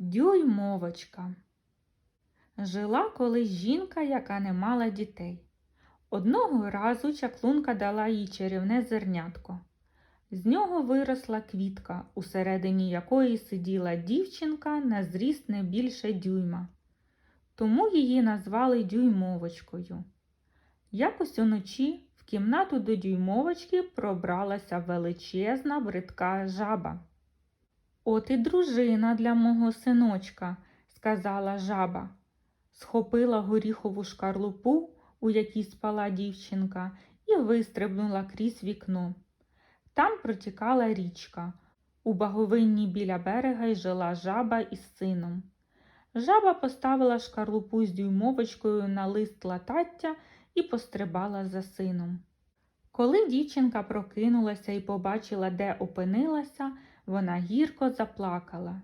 Дюймовочка. Жила колись жінка, яка не мала дітей. Одного разу чаклунка дала їй чарівне зернятко. З нього виросла квітка, усередині якої сиділа дівчинка на зріст не більше дюйма. Тому її назвали дюймовочкою. Якось уночі в кімнату до дюймовочки пробралася величезна бридка жаба. От і дружина для мого синочка, сказала жаба. Схопила горіхову шкарлупу, у якій спала дівчинка, і вистрибнула крізь вікно. Там протікала річка. У баговинні біля берега й жила жаба із сином. Жаба поставила шкарлупу з дюймовочкою на лист латаття і пострибала за сином. Коли дівчинка прокинулася і побачила, де опинилася, вона гірко заплакала.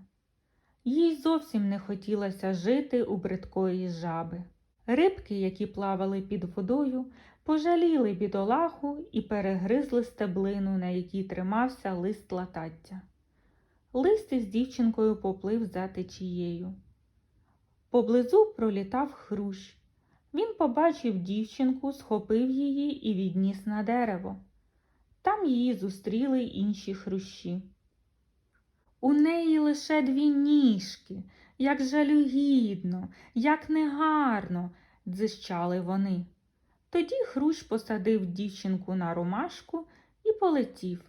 Їй зовсім не хотілося жити у бридкої жаби. Рибки, які плавали під водою, пожаліли бідолаху і перегризли стеблину, на якій тримався лист латаття. Лист із дівчинкою поплив за течією. Поблизу пролітав хрущ. Він побачив дівчинку, схопив її і відніс на дерево. Там її зустріли інші хрущі. У неї лише дві ніжки, як жалюгідно, як негарно, дзищали вони. Тоді хрущ посадив дівчинку на ромашку і полетів.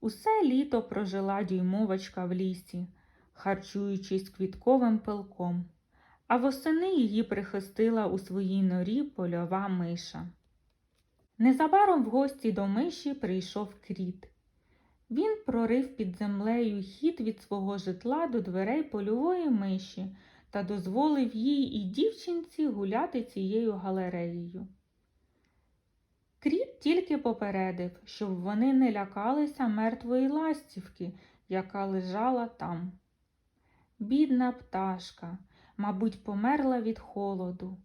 Усе літо прожила дюймовочка в лісі, харчуючись квітковим пилком, а восени її прихистила у своїй норі польова миша. Незабаром в гості до миші прийшов кріт. Він прорив під землею хід від свого житла до дверей польової миші та дозволив їй і дівчинці гуляти цією галереєю. Кріт тільки попередив, щоб вони не лякалися мертвої ластівки, яка лежала там. Бідна пташка, мабуть, померла від холоду.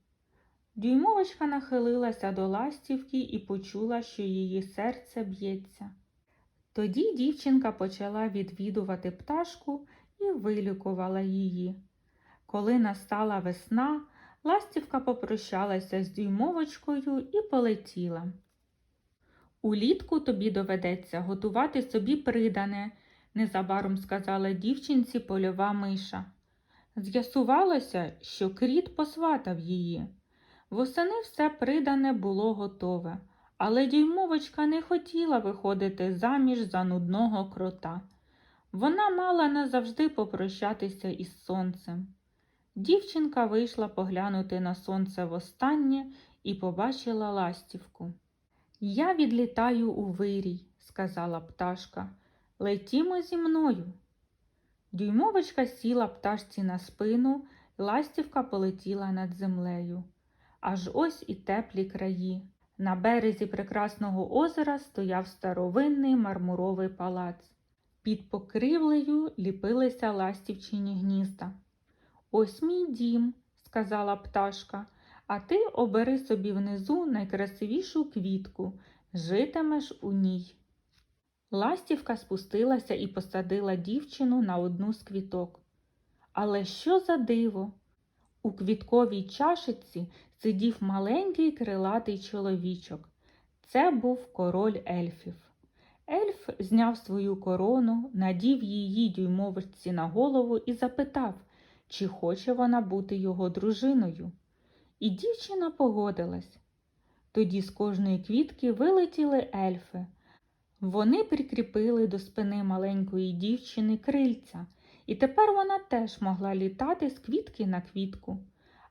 Дюймовочка нахилилася до ластівки і почула, що її серце б'ється. Тоді дівчинка почала відвідувати пташку і вилікувала її. Коли настала весна, ластівка попрощалася з дюймовочкою і полетіла. Улітку тобі доведеться готувати собі придане, незабаром сказала дівчинці польова миша. З'ясувалося, що кріт посватав її. Восени все придане було готове, але дюймовочка не хотіла виходити заміж за нудного крота. Вона мала назавжди попрощатися із сонцем. Дівчинка вийшла поглянути на сонце востаннє і побачила ластівку. Я відлітаю у вирій, сказала пташка. Летімо зі мною. Дюймовочка сіла пташці на спину, ластівка полетіла над землею. Аж ось і теплі краї. На березі прекрасного озера стояв старовинний мармуровий палац. Під покривлею ліпилися ластівчині гнізда. Ось мій дім, сказала пташка, а ти обери собі внизу найкрасивішу квітку, житимеш у ній. Ластівка спустилася і посадила дівчину на одну з квіток. Але що за диво? У квітковій чашиці сидів маленький крилатий чоловічок. Це був король ельфів. Ельф зняв свою корону, надів її дюймовочці на голову і запитав, чи хоче вона бути його дружиною. І дівчина погодилась. Тоді з кожної квітки вилетіли ельфи. Вони прикріпили до спини маленької дівчини крильця, і тепер вона теж могла літати з квітки на квітку.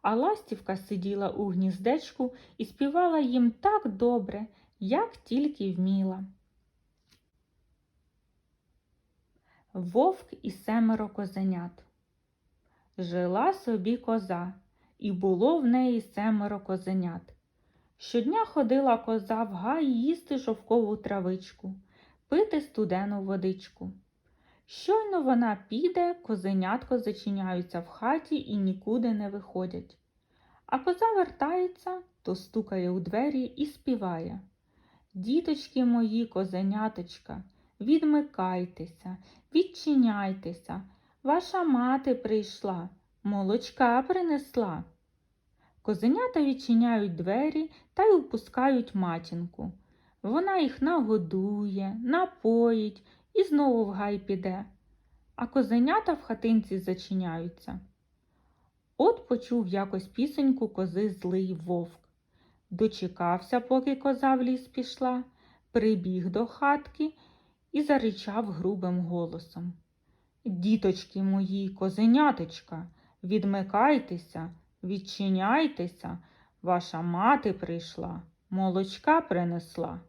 А ластівка сиділа у гніздечку і співала їм так добре, як тільки вміла. Вовк і семеро козенят. Жила собі коза, і було в неї семеро козенят. Щодня ходила коза в гай їсти шовкову травичку, пити студену водичку. Щойно вона піде, козенятко зачиняються в хаті і нікуди не виходять. А коза вертається, то стукає у двері і співає. Діточки мої, козеняточка, відмикайтеся, відчиняйтеся, ваша мати прийшла, молочка принесла. Козенята відчиняють двері та й упускають матінку. Вона їх нагодує, напоїть і знову в гай піде, а козенята в хатинці зачиняються. От почув якось пісеньку кози злий вовк. Дочекався, поки коза в ліс пішла, прибіг до хатки і заричав грубим голосом. Діточки мої, козеняточка, відмикайтеся, відчиняйтеся, ваша мати прийшла, молочка принесла.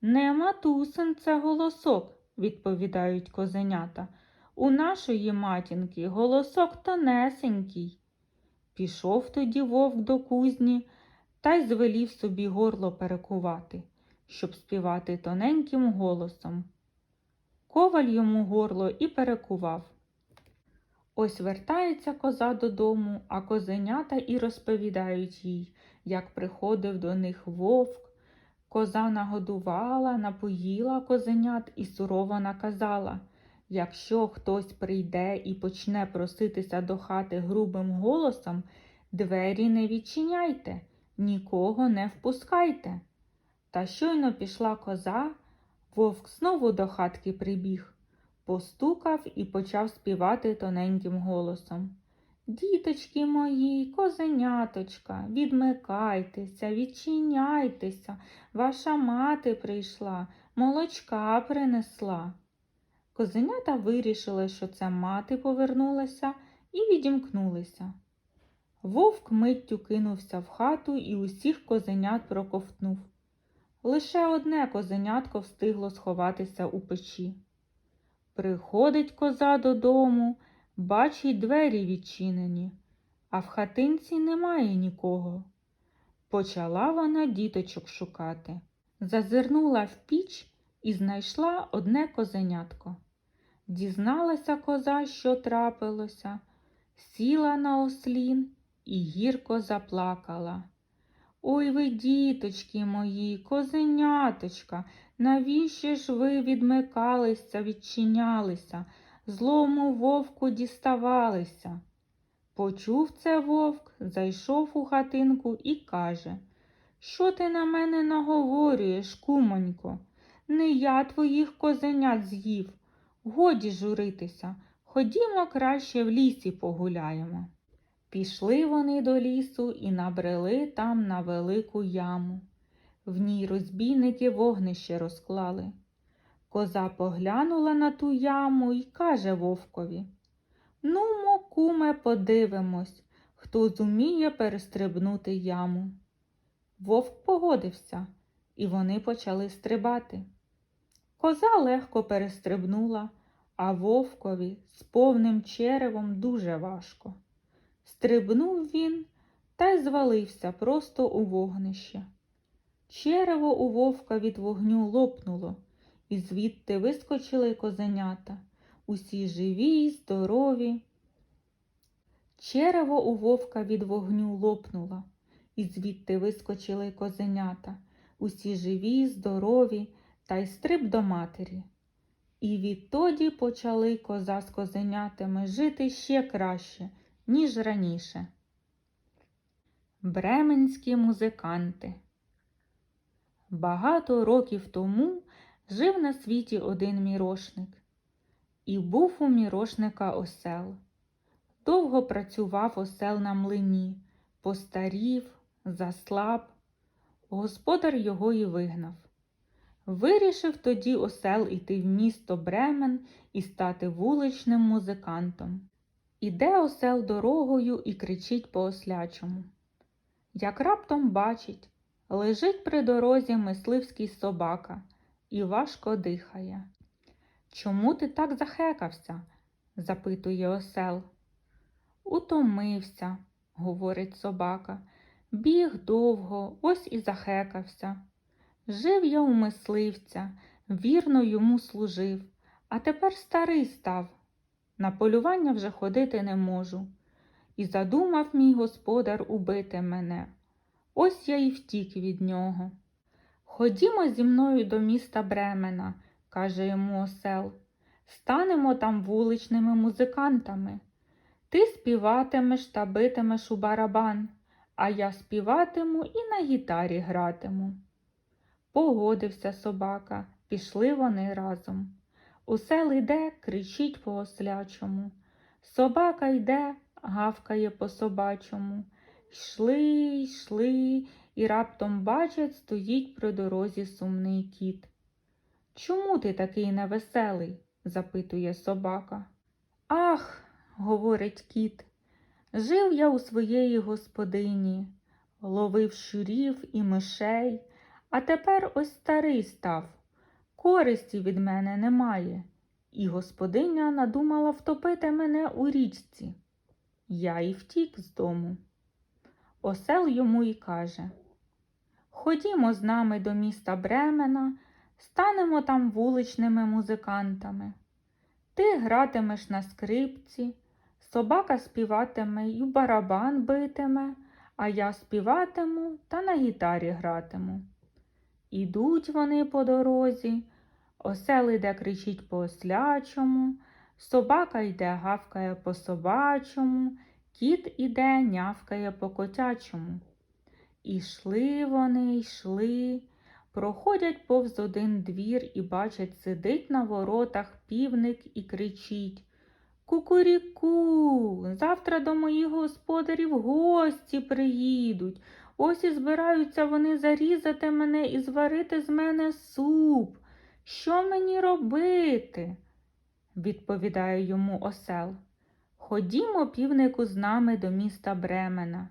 Не матусин це голосок, відповідають козенята. У нашої матінки голосок тонесенький. Пішов тоді вовк до кузні та й звелів собі горло перекувати, щоб співати тоненьким голосом. Коваль йому горло і перекував. Ось вертається коза додому, а козенята і розповідають їй, як приходив до них вовк. Коза нагодувала, напоїла козенят і сурово наказала якщо хтось прийде і почне проситися до хати грубим голосом, двері не відчиняйте, нікого не впускайте. Та щойно пішла коза, вовк знову до хатки прибіг, постукав і почав співати тоненьким голосом. Діточки мої, козеняточка, відмикайтеся, відчиняйтеся, ваша мати прийшла, молочка принесла. Козенята вирішили, що це мати повернулася, і відімкнулися. Вовк миттю кинувся в хату і усіх козенят проковтнув. Лише одне козенятко встигло сховатися у печі. Приходить коза додому, бачить двері відчинені, а в хатинці немає нікого. Почала вона діточок шукати. Зазирнула в піч і знайшла одне козенятко. Дізналася коза, що трапилося, сіла на ослін і гірко заплакала. Ой ви, діточки мої, козеняточка, навіщо ж ви відмикалися, відчинялися, злому вовку діставалися? Почув це вовк, зайшов у хатинку і каже Що ти на мене наговорюєш, кумонько? Не я твоїх козенят з'їв. Годі журитися, ходімо краще в лісі погуляємо. Пішли вони до лісу і набрели там на велику яму. В ній розбійники вогнище розклали. Коза поглянула на ту яму і каже вовкові Ну, мо, куме, подивимось, хто зуміє перестрибнути яму. Вовк погодився, і вони почали стрибати. Коза легко перестрибнула, а вовкові з повним черевом дуже важко. Стрибнув він та й звалився просто у вогнище. Черево у вовка від вогню лопнуло, і звідти вискочили козенята, усі живі й здорові. Черево у вовка від вогню лопнуло, і звідти вискочили козенята, усі живі й здорові, та й стриб до матері. І відтоді почали коза з козенятами жити ще краще, ніж раніше. Бременські музиканти Багато років тому жив на світі один мірошник. І був у мірошника осел. Довго працював осел на млині, постарів, заслаб. Господар його і вигнав. Вирішив тоді осел іти в місто Бремен і стати вуличним музикантом. Іде осел дорогою і кричить по ослячому. Як раптом бачить, лежить при дорозі мисливський собака і важко дихає. Чому ти так захекався? запитує осел. Утомився, говорить собака. Біг довго, ось і захекався. Жив я у мисливця, вірно йому служив, а тепер старий став. На полювання вже ходити не можу. І задумав мій господар убити мене. Ось я і втік від нього. Ходімо зі мною до міста Бремена, каже йому осел. станемо там вуличними музикантами. Ти співатимеш та битимеш у барабан, а я співатиму і на гітарі гратиму. Погодився собака, пішли вони разом. Усел іде, кричить по ослячому. Собака йде, гавкає по собачому. Йшли, йшли, і раптом бачать, стоїть при дорозі сумний кіт. Чому ти такий невеселий? запитує собака. Ах, говорить кіт, жив я у своєї господині, ловив щурів і мишей, а тепер ось старий став. Користі від мене немає, і господиня надумала втопити мене у річці. Я і втік з дому. Осел йому й каже Ходімо з нами до міста Бремена, станемо там вуличними музикантами. Ти гратимеш на скрипці, собака співатиме й барабан битиме, а я співатиму та на гітарі гратиму. Ідуть вони по дорозі, осел іде кричить по ослячому, собака йде гавкає по собачому, кіт іде нявкає по котячому. Ішли вони, йшли, проходять повз один двір і бачать, сидить на воротах півник і кричить Кукуріку, завтра до моїх господарів гості приїдуть. Ось і збираються вони зарізати мене і зварити з мене суп. Що мені робити? відповідає йому осел. Ходімо, півнику, з нами до міста Бремена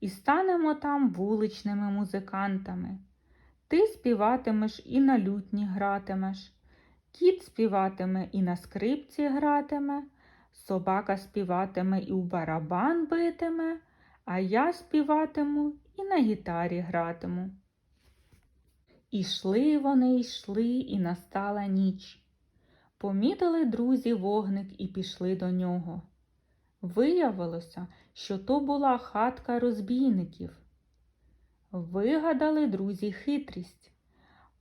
і станемо там вуличними музикантами. Ти співатимеш і на лютні гратимеш, кіт співатиме і на скрипці гратиме, собака співатиме і у барабан битиме, а я співатиму і на гітарі гратиму. Ішли вони, йшли, і настала ніч. Помітили друзі вогник і пішли до нього. Виявилося, що то була хатка розбійників. Вигадали друзі хитрість.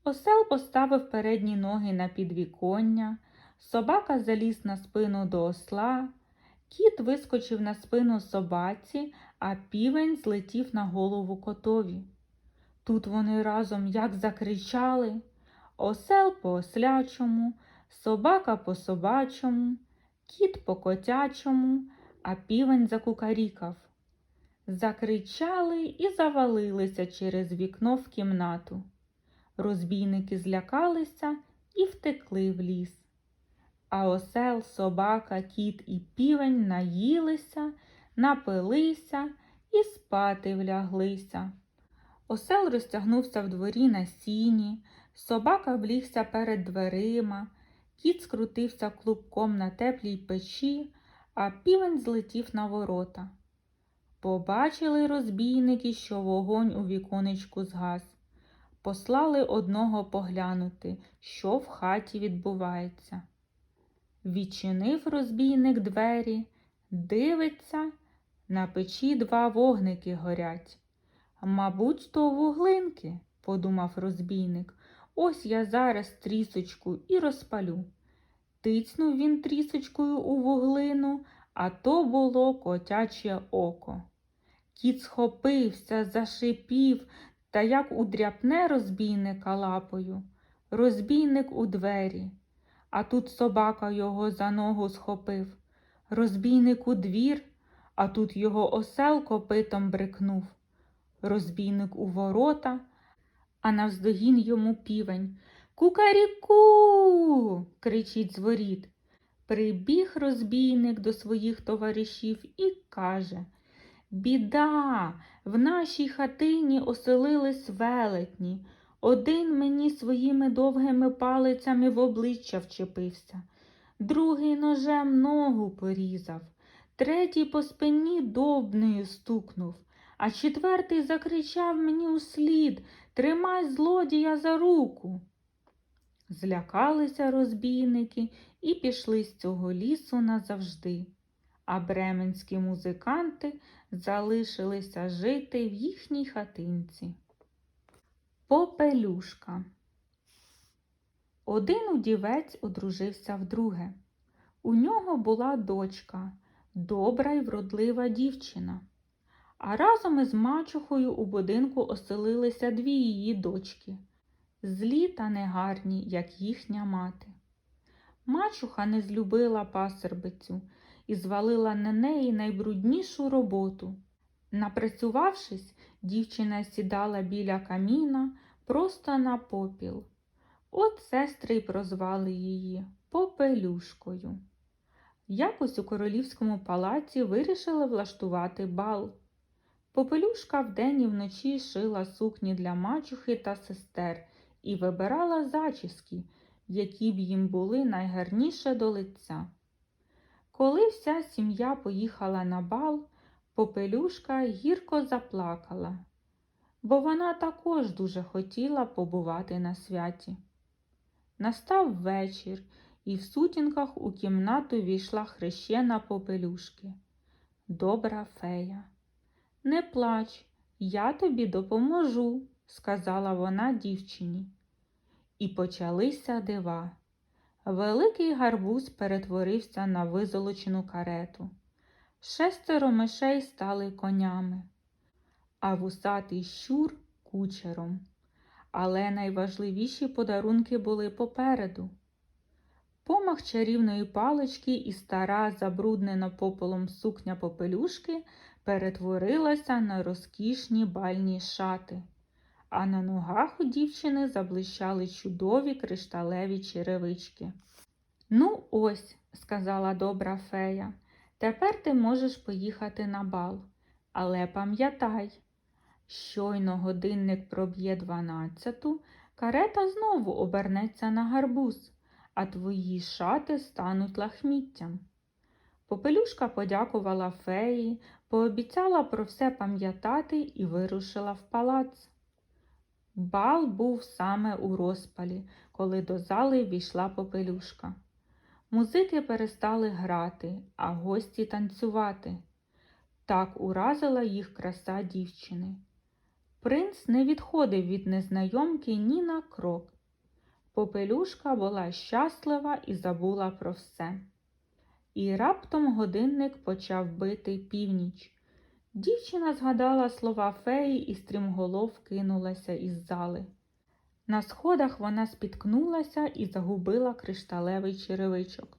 Осел поставив передні ноги на підвіконня, собака заліз на спину до осла, кіт вискочив на спину собаці, а півень злетів на голову котові. Тут вони разом як закричали осел по ослячому, собака по собачому, кіт по котячому, а півень закукарікав. Закричали і завалилися через вікно в кімнату. Розбійники злякалися і втекли в ліс. А осел, собака, кіт і півень наїлися, напилися і спати вляглися. Осел розтягнувся в дворі на сіні, собака влігся перед дверима, кіт скрутився клубком на теплій печі, а півень злетів на ворота. Побачили розбійники, що вогонь у віконечку згас. Послали одного поглянути, що в хаті відбувається. Відчинив розбійник двері, дивиться, на печі два вогники горять. Мабуть, то вуглинки, подумав розбійник. Ось я зараз трісочку і розпалю. Тицнув він трісочкою у вуглину, а то було котяче око. Кіт схопився, зашипів та як удряпне розбійника лапою. Розбійник у двері, а тут собака його за ногу схопив. Розбійник у двір, а тут його осел копитом брикнув. Розбійник у ворота, а навздогін йому півень. Кукаріку. кричить з воріт. Прибіг розбійник до своїх товаришів і каже Біда, в нашій хатині оселились велетні. Один мені своїми довгими палицями в обличчя вчепився, другий ножем ногу порізав, третій по спині довбнею стукнув, а четвертий закричав мені услід Тримай злодія за руку. Злякалися розбійники і пішли з цього лісу назавжди, а бременські музиканти залишилися жити в їхній хатинці. Попелюшка Один удівець одружився вдруге. У нього була дочка, добра й вродлива дівчина. А разом із мачухою у будинку оселилися дві її дочки, злі та негарні, як їхня мати. Мачуха не злюбила пасербицю і звалила на неї найбруднішу роботу. Напрацювавшись, дівчина сідала біля каміна просто на попіл. От сестри й прозвали її Попелюшкою. Якось у королівському палаці вирішили влаштувати бал. Попелюшка вдень і вночі шила сукні для мачухи та сестер і вибирала зачіски, які б їм були найгарніше до лиця. Коли вся сім'я поїхала на бал, Попелюшка гірко заплакала, бо вона також дуже хотіла побувати на святі. Настав вечір, і в сутінках у кімнату війшла хрещена попелюшки. Добра фея. Не плач, я тобі допоможу, сказала вона дівчині. І почалися дива. Великий гарбуз перетворився на визолочену карету. Шестеро мишей стали конями, а вусатий щур кучером. Але найважливіші подарунки були попереду. Помах чарівної палички і стара, забруднена попелом сукня попелюшки перетворилася на розкішні бальні шати, а на ногах у дівчини заблищали чудові кришталеві черевички. Ну, ось, сказала добра фея, тепер ти можеш поїхати на бал. Але пам'ятай, щойно годинник проб'є дванадцяту, карета знову обернеться на гарбуз, а твої шати стануть лахміттям. Попелюшка подякувала феї, пообіцяла про все пам'ятати і вирушила в палац. Бал був саме у розпалі, коли до зали війшла попелюшка. Музики перестали грати, а гості танцювати. Так уразила їх краса дівчини. Принц не відходив від незнайомки ні на крок. Попелюшка була щаслива і забула про все. І раптом годинник почав бити північ. Дівчина згадала слова феї і стрімголов кинулася із зали. На сходах вона спіткнулася і загубила кришталевий черевичок.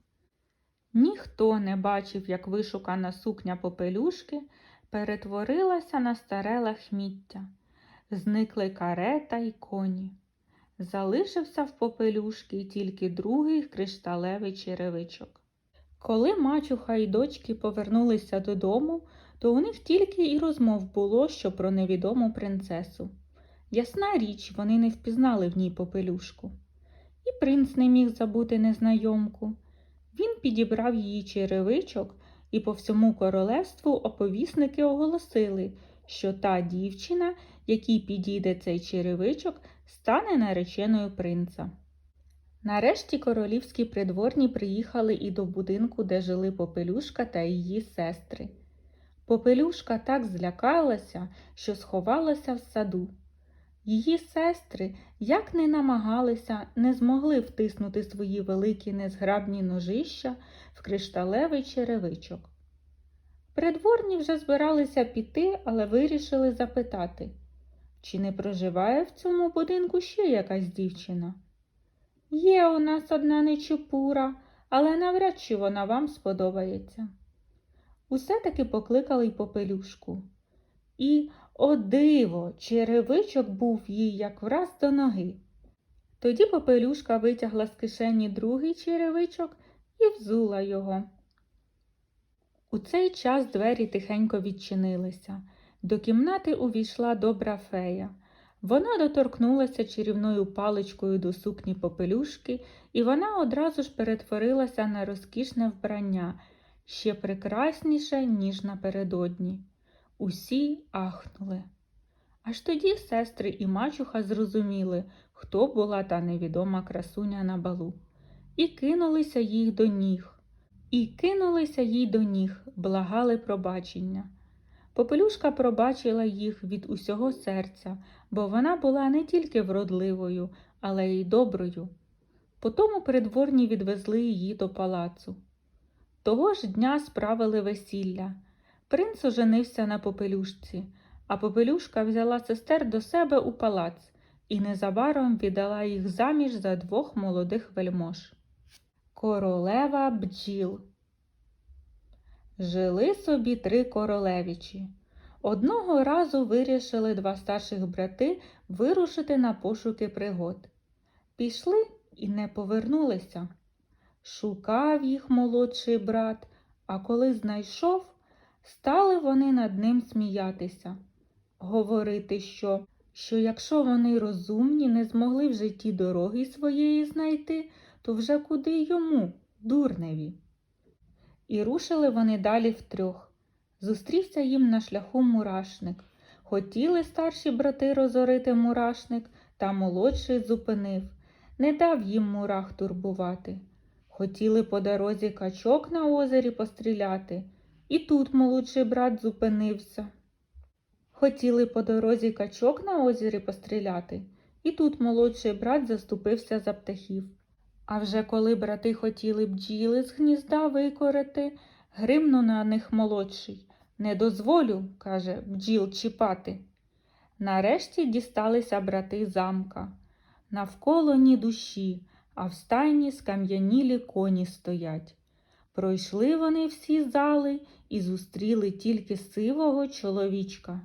Ніхто не бачив, як вишукана сукня попелюшки перетворилася на старе лахміття. Зникли карета й коні. Залишився в попелюшки тільки другий кришталевий черевичок. Коли мачуха й дочки повернулися додому, то у них тільки і розмов було, що про невідому принцесу. Ясна річ, вони не впізнали в ній попелюшку. І принц не міг забути незнайомку. Він підібрав її черевичок, і по всьому королевству оповісники оголосили, що та дівчина, якій підійде цей черевичок, стане нареченою принца. Нарешті королівські придворні приїхали і до будинку, де жили Попелюшка та її сестри. Попелюшка так злякалася, що сховалася в саду. Її сестри, як не намагалися, не змогли втиснути свої великі незграбні ножища в кришталевий черевичок. Придворні вже збиралися піти, але вирішили запитати, чи не проживає в цьому будинку ще якась дівчина? Є у нас одна нечепура, але навряд чи вона вам сподобається. Усе таки покликали й попелюшку. І, о диво, черевичок був їй як враз до ноги. Тоді попелюшка витягла з кишені другий черевичок і взула його. У цей час двері тихенько відчинилися. До кімнати увійшла добра фея. Вона доторкнулася чарівною паличкою до сукні попелюшки, і вона одразу ж перетворилася на розкішне вбрання, ще прекрасніше, ніж напередодні. Усі ахнули. Аж тоді сестри і мачуха зрозуміли, хто була та невідома красуня на балу, і кинулися їй до ніг. І кинулися їй до ніг, благали пробачення. Попелюшка пробачила їх від усього серця, бо вона була не тільки вродливою, але й доброю. Потому придворні відвезли її до палацу. Того ж дня справили весілля. Принц оженився на попелюшці, а попелюшка взяла сестер до себе у палац і незабаром віддала їх заміж за двох молодих вельмож. Королева бджіл. Жили собі три королевичі. Одного разу вирішили два старших брати вирушити на пошуки пригод. Пішли і не повернулися. Шукав їх молодший брат, а коли знайшов, стали вони над ним сміятися, говорити, що, що якщо вони розумні, не змогли в житті дороги своєї знайти, то вже куди йому, дурневі. І рушили вони далі втрьох. Зустрівся їм на шляху мурашник. Хотіли старші брати розорити мурашник, та молодший зупинив, не дав їм мурах турбувати. Хотіли по дорозі качок на озері постріляти, і тут молодший брат зупинився. Хотіли по дорозі качок на озері постріляти, і тут молодший брат заступився за птахів. А вже коли брати хотіли бджіли з гнізда викорити, гримнув на них молодший. Не дозволю, каже, бджіл чіпати. Нарешті дісталися брати замка. Навколо ні душі, а в стайні скам'янілі коні стоять. Пройшли вони всі зали і зустріли тільки сивого чоловічка.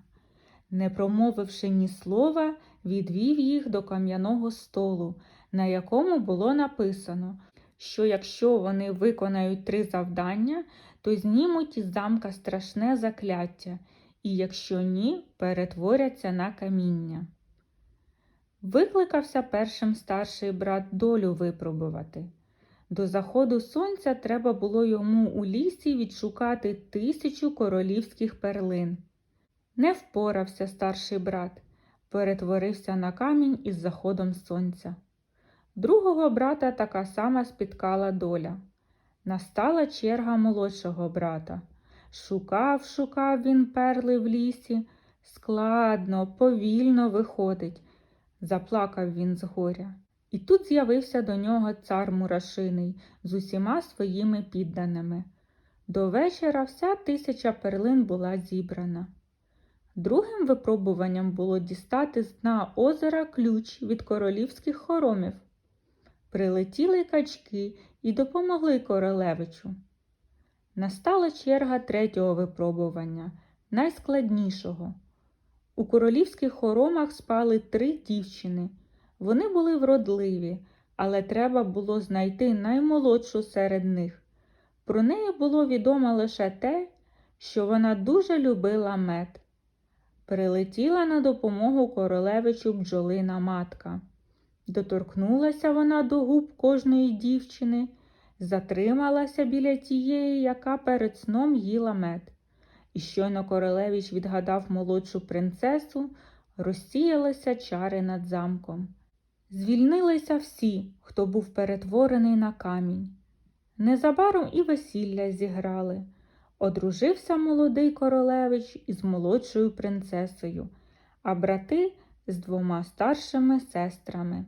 Не промовивши ні слова, відвів їх до кам'яного столу, на якому було написано, що якщо вони виконають три завдання, то знімуть із замка страшне закляття, і якщо ні, перетворяться на каміння. Викликався першим старший брат долю випробувати. До заходу сонця треба було йому у лісі відшукати тисячу королівських перлин. Не впорався старший брат, перетворився на камінь із заходом сонця. Другого брата така сама спіткала доля. Настала черга молодшого брата. Шукав, шукав він перли в лісі, складно, повільно виходить. Заплакав він з горя. І тут з'явився до нього цар Мурашиний з усіма своїми підданими. До вечора вся тисяча перлин була зібрана. Другим випробуванням було дістати з дна озера ключ від королівських хоромів. Прилетіли качки і допомогли королевичу. Настала черга третього випробування, найскладнішого. У королівських хоромах спали три дівчини. Вони були вродливі, але треба було знайти наймолодшу серед них. Про неї було відомо лише те, що вона дуже любила мед. Прилетіла на допомогу королевичу бджолина матка. Доторкнулася вона до губ кожної дівчини, затрималася біля тієї, яка перед сном їла мед. І щойно королевич відгадав молодшу принцесу, розсіялися чари над замком. Звільнилися всі, хто був перетворений на камінь. Незабаром і весілля зіграли. Одружився молодий королевич із молодшою принцесою, а брати з двома старшими сестрами.